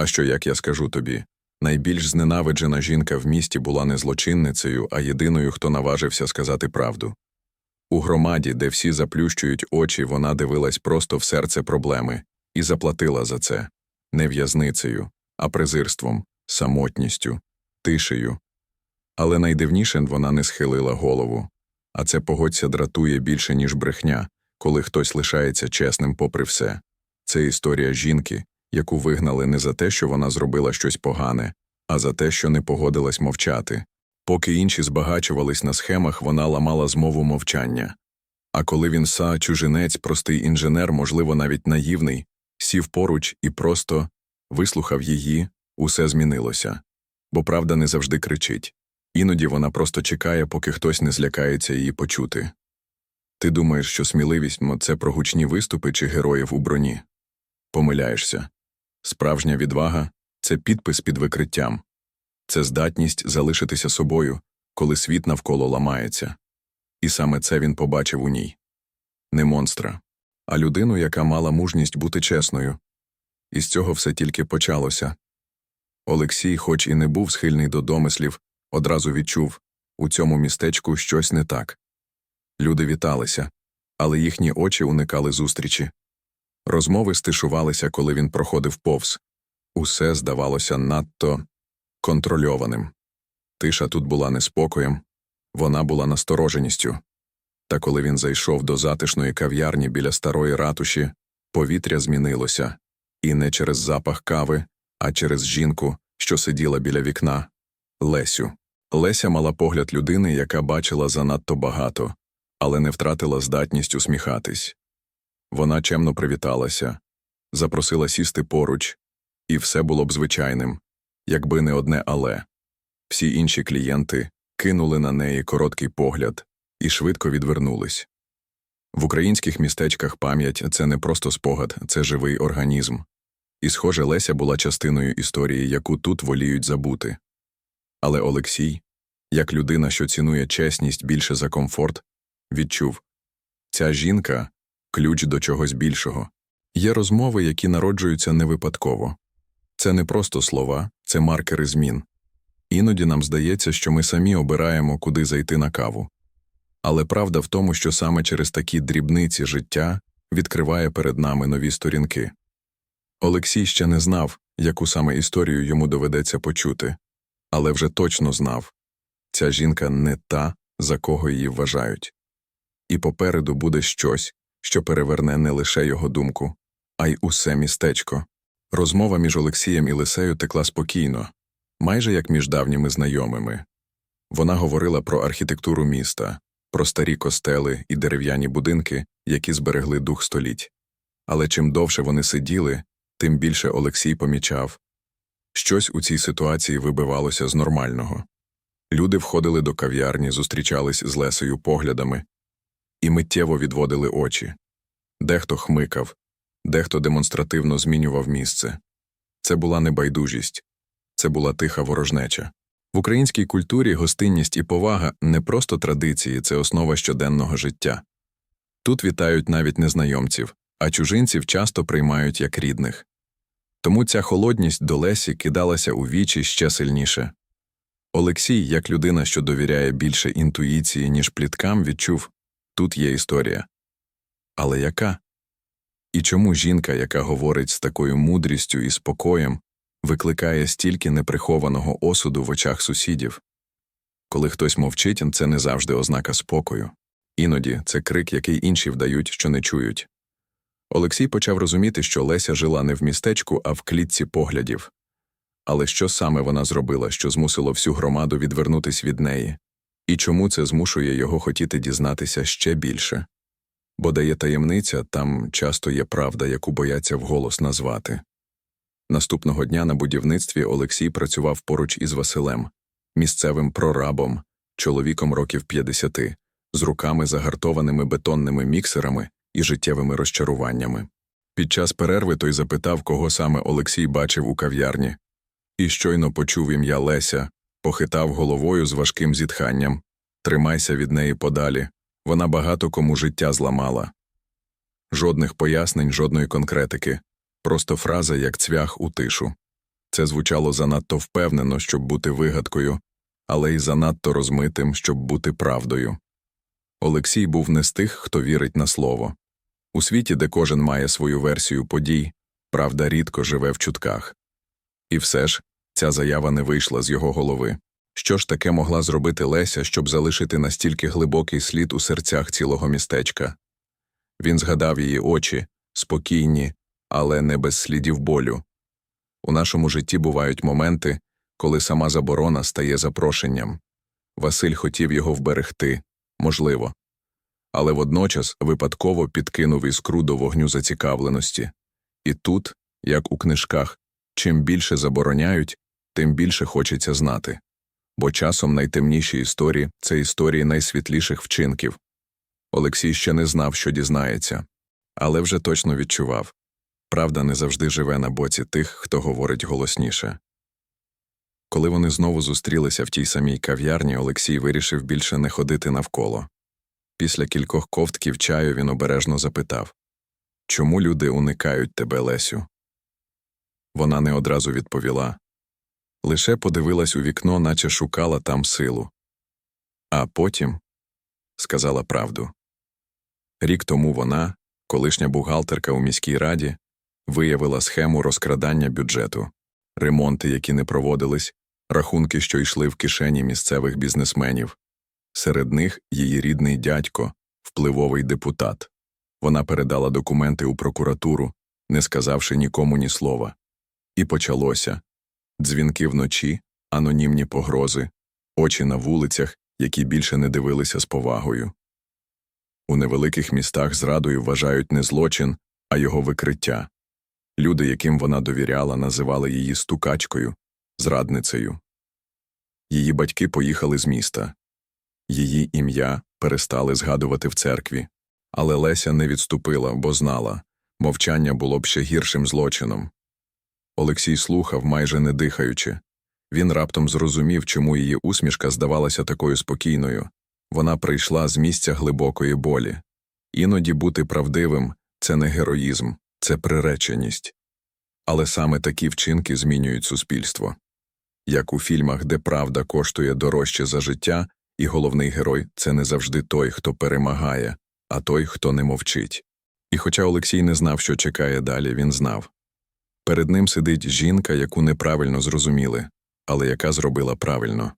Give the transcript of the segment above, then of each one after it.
А що, як я скажу тобі? Найбільш зненавиджена жінка в місті була не злочинницею, а єдиною, хто наважився сказати правду. У громаді, де всі заплющують очі, вона дивилась просто в серце проблеми і заплатила за це не в'язницею, а презирством, самотністю, тишею. Але найдивніше вона не схилила голову. А це погодься дратує більше, ніж брехня, коли хтось лишається чесним попри все. Це історія жінки, яку вигнали не за те, що вона зробила щось погане, а за те, що не погодилась мовчати. Поки інші збагачувались на схемах, вона ламала змову мовчання. А коли він са чужинець, простий інженер, можливо, навіть наївний, сів поруч і просто вислухав її, усе змінилося. Бо правда не завжди кричить. Іноді вона просто чекає, поки хтось не злякається її почути. Ти думаєш, що сміливість це про гучні виступи чи героїв у броні? Помиляєшся. Справжня відвага це підпис під викриттям, це здатність залишитися собою, коли світ навколо ламається. І саме це він побачив у ній не монстра, а людину, яка мала мужність бути чесною. І з цього все тільки почалося. Олексій, хоч і не був схильний до домислів, одразу відчув у цьому містечку щось не так. Люди віталися, але їхні очі уникали зустрічі. Розмови стишувалися, коли він проходив повз. Усе здавалося надто контрольованим. Тиша тут була неспокоєм, вона була настороженістю. Та коли він зайшов до затишної кав'ярні біля старої ратуші, повітря змінилося, і не через запах кави, а через жінку, що сиділа біля вікна Лесю. Леся мала погляд людини, яка бачила занадто багато, але не втратила здатність усміхатись. Вона чемно привіталася, запросила сісти поруч, і все було б звичайним, якби не одне але. Всі інші клієнти кинули на неї короткий погляд і швидко відвернулись. В українських містечках пам'ять це не просто спогад, це живий організм. І, схоже, Леся була частиною історії, яку тут воліють забути. Але Олексій, як людина, що цінує чесність більше за комфорт, відчув ця жінка ключ до чогось більшого. Є розмови, які народжуються не випадково. Це не просто слова, це маркери змін. Іноді нам здається, що ми самі обираємо, куди зайти на каву. Але правда в тому, що саме через такі дрібниці життя відкриває перед нами нові сторінки. Олексій ще не знав, яку саме історію йому доведеться почути, але вже точно знав ця жінка не та, за кого її вважають. І попереду буде щось, що переверне не лише його думку, а й усе містечко. Розмова між Олексієм і Лисею текла спокійно, майже як між давніми знайомими. Вона говорила про архітектуру міста, про старі костели і дерев'яні будинки, які зберегли дух століть. Але чим довше вони сиділи, тим більше Олексій помічав щось у цій ситуації вибивалося з нормального. Люди входили до кав'ярні, зустрічались з Лесею поглядами і миттєво відводили очі. Дехто хмикав, дехто демонстративно змінював місце. Це була не байдужість, це була тиха ворожнеча. В українській культурі гостинність і повага не просто традиції, це основа щоденного життя. Тут вітають навіть незнайомців, а чужинців часто приймають як рідних. Тому ця холодність до Лесі кидалася у вічі ще сильніше. Олексій, як людина, що довіряє більше інтуїції, ніж пліткам, відчув тут є історія. Але яка? І чому жінка, яка говорить з такою мудрістю і спокоєм, викликає стільки неприхованого осуду в очах сусідів? Коли хтось мовчить, це не завжди ознака спокою. Іноді це крик, який інші вдають, що не чують. Олексій почав розуміти, що Леся жила не в містечку, а в клітці поглядів. Але що саме вона зробила, що змусило всю громаду відвернутись від неї, і чому це змушує його хотіти дізнатися ще більше? Бо де є таємниця, там часто є правда, яку бояться вголос назвати. Наступного дня на будівництві Олексій працював поруч із Василем, місцевим прорабом, чоловіком років 50, з руками загартованими бетонними міксерами і життєвими розчаруваннями. Під час перерви той запитав, кого саме Олексій бачив у кав'ярні, і щойно почув ім'я Леся, похитав головою з важким зітханням Тримайся від неї подалі, вона багато кому життя зламала. Жодних пояснень, жодної конкретики, просто фраза, як цвях у тишу. Це звучало занадто впевнено, щоб бути вигадкою, але й занадто розмитим, щоб бути правдою. Олексій був не з тих, хто вірить на слово. У світі, де кожен має свою версію подій, правда рідко живе в чутках. І все ж, ця заява не вийшла з його голови. Що ж таке могла зробити Леся, щоб залишити настільки глибокий слід у серцях цілого містечка? Він згадав її очі, спокійні, але не без слідів болю. У нашому житті бувають моменти, коли сама заборона стає запрошенням. Василь хотів його вберегти, можливо, але водночас випадково підкинув іскру до вогню зацікавленості. І тут, як у книжках, чим більше забороняють, тим більше хочеться знати. Бо часом найтемніші історії це історії найсвітліших вчинків. Олексій ще не знав, що дізнається, але вже точно відчував правда не завжди живе на боці тих, хто говорить голосніше. Коли вони знову зустрілися в тій самій кав'ярні, Олексій вирішив більше не ходити навколо. Після кількох ковтків чаю він обережно запитав Чому люди уникають тебе, Лесю? Вона не одразу відповіла. Лише подивилась у вікно, наче шукала там силу. А потім сказала правду. Рік тому вона, колишня бухгалтерка у міській раді, виявила схему розкрадання бюджету, ремонти, які не проводились, рахунки, що йшли в кишені місцевих бізнесменів. Серед них її рідний дядько, впливовий депутат. Вона передала документи у прокуратуру, не сказавши нікому ні слова. І почалося дзвінки вночі, анонімні погрози, очі на вулицях, які більше не дивилися з повагою. У невеликих містах зрадою вважають не злочин, а його викриття. Люди, яким вона довіряла, називали її стукачкою, зрадницею. Її батьки поїхали з міста. Її ім'я перестали згадувати в церкві. Але Леся не відступила, бо знала мовчання було б ще гіршим злочином. Олексій слухав, майже не дихаючи. Він раптом зрозумів, чому її усмішка здавалася такою спокійною. Вона прийшла з місця глибокої болі. Іноді бути правдивим це не героїзм, це приреченість. Але саме такі вчинки змінюють суспільство. Як у фільмах, де правда коштує дорожче за життя, і головний герой це не завжди той, хто перемагає, а той, хто не мовчить. І хоча Олексій не знав, що чекає далі, він знав. Перед ним сидить жінка, яку неправильно зрозуміли, але яка зробила правильно.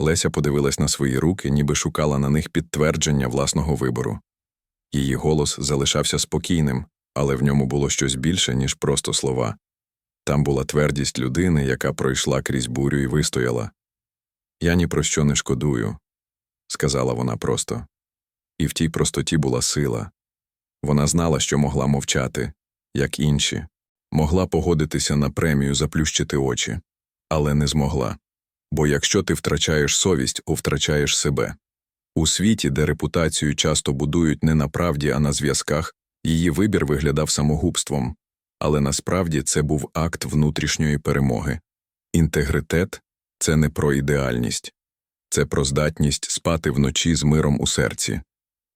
Леся подивилась на свої руки, ніби шукала на них підтвердження власного вибору. Її голос залишався спокійним, але в ньому було щось більше, ніж просто слова. Там була твердість людини, яка пройшла крізь бурю і вистояла. Я ні про що не шкодую, сказала вона просто. І в тій простоті була сила. Вона знала, що могла мовчати, як інші, могла погодитися на премію заплющити очі, але не змогла. Бо якщо ти втрачаєш совість, у втрачаєш себе. У світі, де репутацію часто будують не на правді, а на зв'язках, її вибір виглядав самогубством, але насправді це був акт внутрішньої перемоги. Інтегритет це не про ідеальність, це про здатність спати вночі з миром у серці.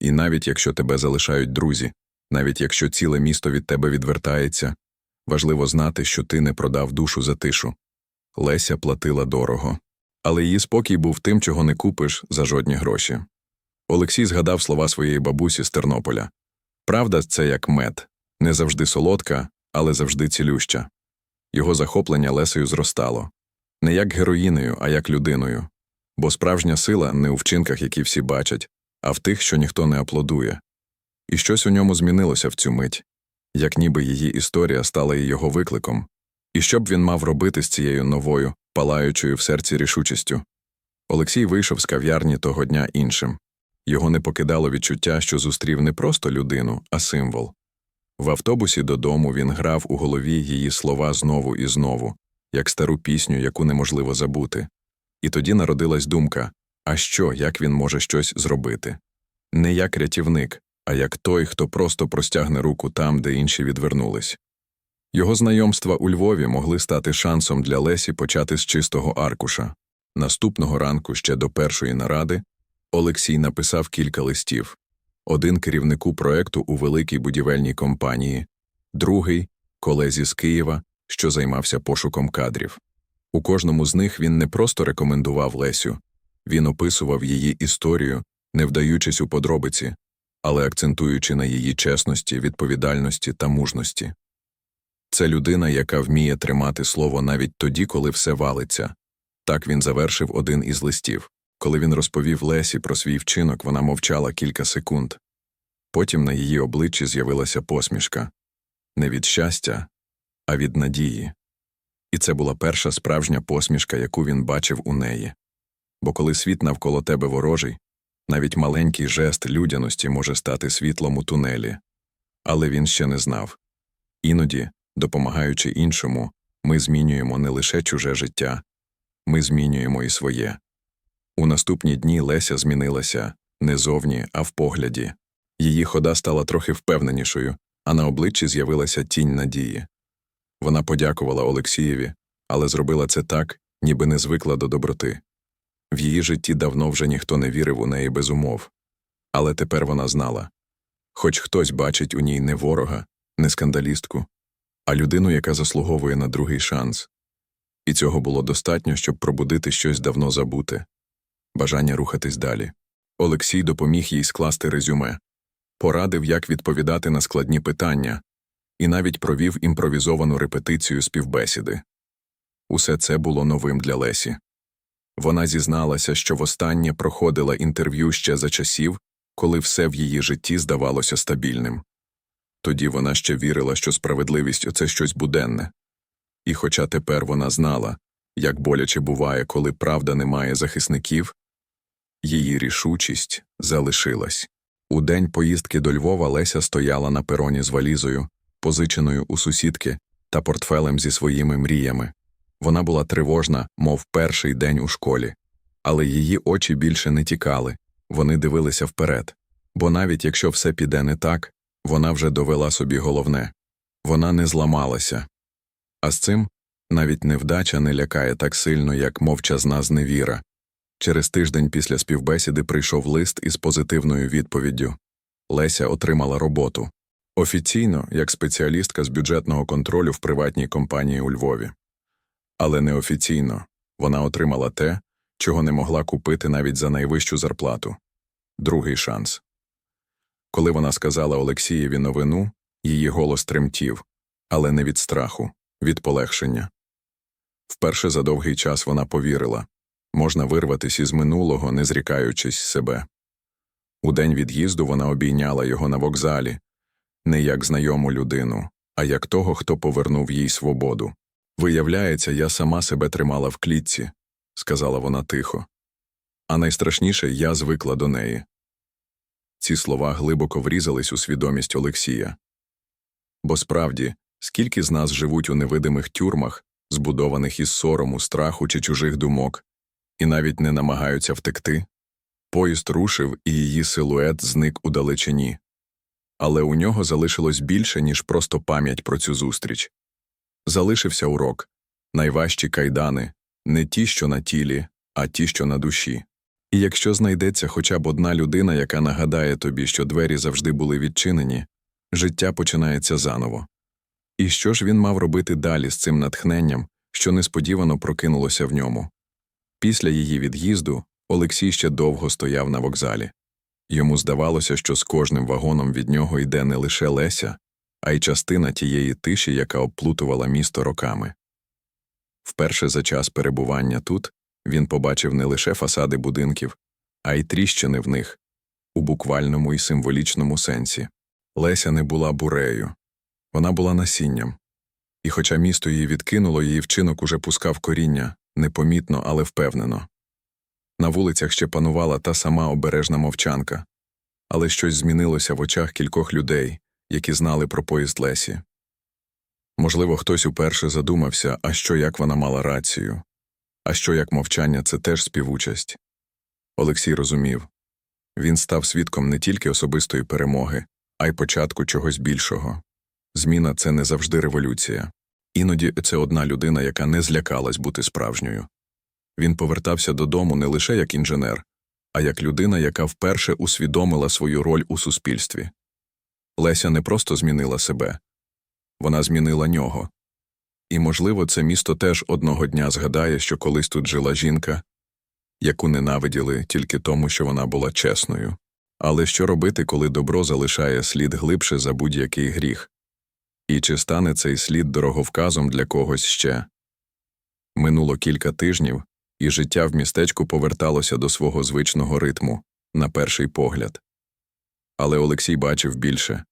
І навіть якщо тебе залишають друзі, навіть якщо ціле місто від тебе відвертається, важливо знати, що ти не продав душу за тишу. Леся платила дорого. Але її спокій був тим, чого не купиш за жодні гроші. Олексій згадав слова своєї бабусі з Тернополя Правда, це як мед, не завжди солодка, але завжди цілюща. Його захоплення Лесею зростало не як героїною, а як людиною. Бо справжня сила не у вчинках, які всі бачать, а в тих, що ніхто не аплодує. І щось у ньому змінилося в цю мить, як ніби її історія стала його викликом, і що б він мав робити з цією новою, палаючою в серці рішучістю. Олексій вийшов з кав'ярні того дня іншим. Його не покидало відчуття, що зустрів не просто людину, а символ. В автобусі додому він грав у голові її слова знову і знову, як стару пісню, яку неможливо забути. І тоді народилась думка а що, як він може щось зробити? Не як рятівник, а як той, хто просто простягне руку там, де інші відвернулись. Його знайомства у Львові могли стати шансом для Лесі почати з чистого аркуша. Наступного ранку, ще до першої наради, Олексій написав кілька листів один керівнику проекту у великій будівельній компанії, другий колезі з Києва, що займався пошуком кадрів. У кожному з них він не просто рекомендував Лесю, він описував її історію, не вдаючись у подробиці, але акцентуючи на її чесності, відповідальності та мужності. Це людина, яка вміє тримати слово навіть тоді, коли все валиться. Так він завершив один із листів. Коли він розповів Лесі про свій вчинок, вона мовчала кілька секунд. Потім на її обличчі з'явилася посмішка не від щастя, а від надії. І це була перша справжня посмішка, яку він бачив у неї. Бо коли світ навколо тебе ворожий, навіть маленький жест людяності може стати світлом у тунелі. Але він ще не знав. Іноді, допомагаючи іншому, ми змінюємо не лише чуже життя, ми змінюємо і своє. У наступні дні Леся змінилася не зовні, а в погляді. Її хода стала трохи впевненішою, а на обличчі з'явилася тінь надії. Вона подякувала Олексієві, але зробила це так, ніби не звикла до доброти. В її житті давно вже ніхто не вірив у неї без умов. Але тепер вона знала хоч хтось бачить у ній не ворога, не скандалістку, а людину, яка заслуговує на другий шанс. І цього було достатньо, щоб пробудити щось давно забуте бажання рухатись далі. Олексій допоміг їй скласти резюме, порадив, як відповідати на складні питання, і навіть провів імпровізовану репетицію співбесіди. Усе це було новим для Лесі. Вона зізналася, що востаннє проходила інтерв'ю ще за часів, коли все в її житті здавалося стабільним. Тоді вона ще вірила, що справедливість це щось буденне. І хоча тепер вона знала, як боляче буває, коли правда не має захисників, її рішучість залишилась. У день поїздки до Львова Леся стояла на пероні з валізою, позиченою у сусідки, та портфелем зі своїми мріями. Вона була тривожна, мов перший день у школі. Але її очі більше не тікали, вони дивилися вперед. Бо навіть якщо все піде не так, вона вже довела собі головне вона не зламалася. А з цим навіть невдача не лякає так сильно, як мовчазна зневіра. Через тиждень після співбесіди прийшов лист із позитивною відповіддю Леся отримала роботу офіційно як спеціалістка з бюджетного контролю в приватній компанії у Львові. Але неофіційно вона отримала те, чого не могла купити навіть за найвищу зарплату другий шанс. Коли вона сказала Олексієві новину, її голос тремтів, але не від страху, від полегшення. Вперше за довгий час вона повірила можна вирватися із минулого, не зрікаючись себе. У день від'їзду вона обійняла його на вокзалі не як знайому людину, а як того, хто повернув їй свободу. Виявляється, я сама себе тримала в клітці, сказала вона тихо. А найстрашніше я звикла до неї. Ці слова глибоко врізались у свідомість Олексія. Бо справді, скільки з нас живуть у невидимих тюрмах, збудованих із сорому, страху чи чужих думок, і навіть не намагаються втекти. Поїзд рушив, і її силует зник у далечині. Але у нього залишилось більше, ніж просто пам'ять про цю зустріч. Залишився урок найважчі кайдани, не ті, що на тілі, а ті, що на душі. І якщо знайдеться хоча б одна людина, яка нагадає тобі, що двері завжди були відчинені, життя починається заново. І що ж він мав робити далі з цим натхненням, що несподівано прокинулося в ньому? Після її від'їзду Олексій ще довго стояв на вокзалі. Йому здавалося, що з кожним вагоном від нього йде не лише Леся, а й частина тієї тиші, яка обплутувала місто роками. Вперше за час перебування тут він побачив не лише фасади будинків, а й тріщини в них у буквальному і символічному сенсі. Леся не була бурею, вона була насінням. І хоча місто її відкинуло, її вчинок уже пускав коріння непомітно, але впевнено. На вулицях ще панувала та сама обережна мовчанка, але щось змінилося в очах кількох людей, які знали про поїзд Лесі. Можливо, хтось уперше задумався, а що як вона мала рацію, а що як мовчання це теж співучасть. Олексій розумів він став свідком не тільки особистої перемоги, а й початку чогось більшого. Зміна це не завжди революція. Іноді це одна людина, яка не злякалась бути справжньою. Він повертався додому не лише як інженер, а як людина, яка вперше усвідомила свою роль у суспільстві. Леся не просто змінила себе, вона змінила нього. І, можливо, це місто теж одного дня згадає, що колись тут жила жінка, яку ненавиділи тільки тому, що вона була чесною. Але що робити, коли добро залишає слід глибше за будь-який гріх? І чи стане цей слід дороговказом для когось ще? Минуло кілька тижнів, і життя в містечку поверталося до свого звичного ритму, на перший погляд. Але Олексій бачив більше.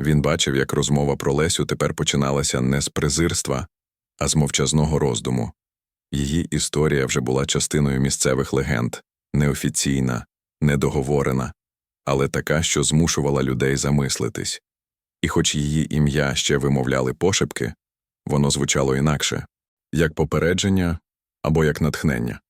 Він бачив, як розмова про Лесю тепер починалася не з презирства, а з мовчазного роздуму. Її історія вже була частиною місцевих легенд, неофіційна, недоговорена, але така, що змушувала людей замислитись. І хоч її ім'я ще вимовляли пошепки, воно звучало інакше як попередження або як натхнення.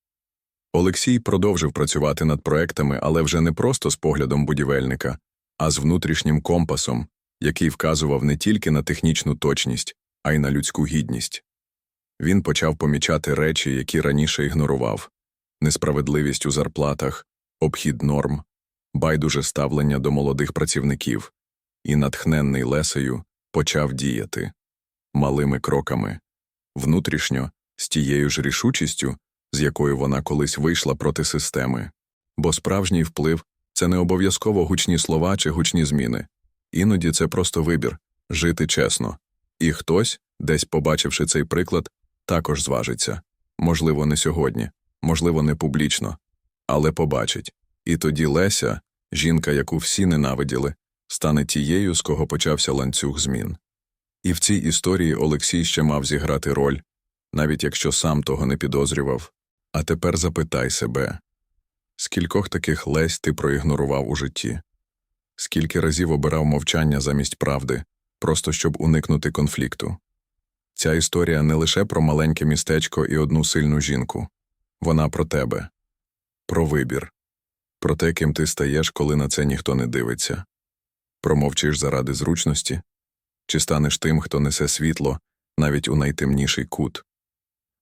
Олексій продовжив працювати над проектами, але вже не просто з поглядом будівельника, а з внутрішнім компасом, який вказував не тільки на технічну точність, а й на людську гідність. Він почав помічати речі, які раніше ігнорував несправедливість у зарплатах, обхід норм, байдуже ставлення до молодих працівників, і, натхненний лесею, почав діяти малими кроками, внутрішньо, з тією ж рішучістю, з якою вона колись вийшла проти системи. Бо справжній вплив це не обов'язково гучні слова чи гучні зміни. Іноді це просто вибір жити чесно. І хтось, десь побачивши цей приклад, також зважиться можливо, не сьогодні, можливо, не публічно, але побачить. І тоді Леся, жінка, яку всі ненавиділи, стане тією, з кого почався ланцюг змін. І в цій історії Олексій ще мав зіграти роль, навіть якщо сам того не підозрював. А тепер запитай себе скількох таких лесь ти проігнорував у житті? Скільки разів обирав мовчання замість правди, просто щоб уникнути конфлікту? Ця історія не лише про маленьке містечко і одну сильну жінку, вона про тебе, про вибір, про те, ким ти стаєш, коли на це ніхто не дивиться, промовчиш заради зручності, чи станеш тим, хто несе світло навіть у найтемніший кут.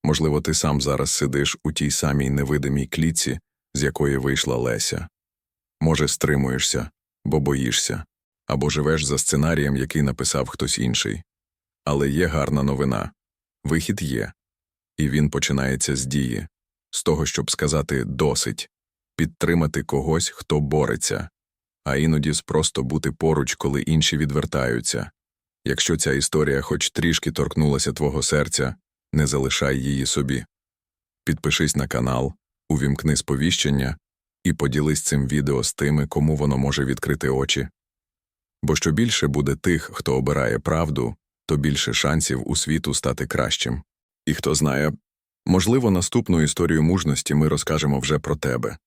Можливо, ти сам зараз сидиш у тій самій невидимій клітці, з якої вийшла Леся. Може, стримуєшся, бо боїшся, або живеш за сценарієм, який написав хтось інший. Але є гарна новина вихід є, і він починається з дії, з того, щоб сказати досить, підтримати когось, хто бореться, а іноді просто бути поруч, коли інші відвертаються. Якщо ця історія хоч трішки торкнулася твого серця, не залишай її собі. Підпишись на канал, увімкни сповіщення і поділись цим відео з тими, кому воно може відкрити очі. Бо що більше буде тих, хто обирає правду, то більше шансів у світу стати кращим. І хто знає, можливо, наступну історію мужності ми розкажемо вже про тебе.